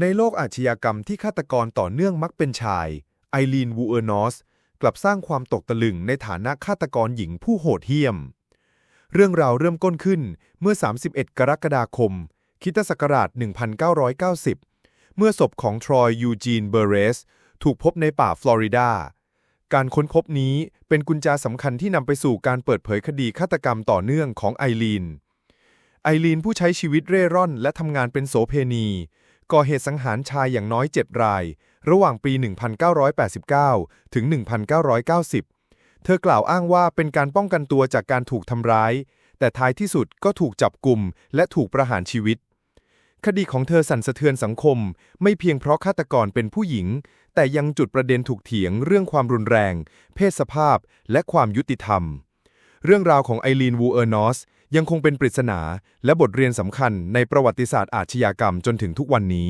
ในโลกอาชญากรรมที่ฆาตกรต่อเนื่องมักเป็นชาย ไอรีนวูเออร์นอส กลับสร้างความตกตะลึงในฐานะฆาตกรหญิงผู้โหดเหี้ยม เรื่องราวเริ่มก้นขึ้นเมื่อ 31 กรกฎาคม คิตศักราช 1990 เมื่อศพของทรอยยูจีนเบอร์เรส ถูกพบในป่าฟลอริดา การค้นพบนี้เป็นกุญแจสำคัญที่นำไปสู่การเปิดเผยคดีฆาตกรรมต่อเนื่องของไอรีนไอรีนผู้ใช้ชีวิตเร่ร่อนและทำงานเป็นโสเพณี ก่อเหตุสังหารชายอย่างน้อย 7 ราย ระหว่างปี 1989 ถึง 1990 เธอกล่าวอ้างว่าเป็นการป้องกันตัวจากการถูกทำร้าย แต่ท้ายที่สุดก็ถูกจับกลุ่มและถูกประหารชีวิต คดีของเธอสั่นสะเทือนสังคม ไม่เพียงเพราะฆาตกรเป็นผู้หญิง แต่ยังจุดประเด็นถูกเถียงเรื่องความรุนแรง เพศสภาพ และความยุติธรรม เรื่องราวของไอรีนวูเออร์นอสยังคงเป็นปริศนาและบทเรียนสำคัญในประวัติศาสตร์อาชญากรรมจนถึงทุกวันนี้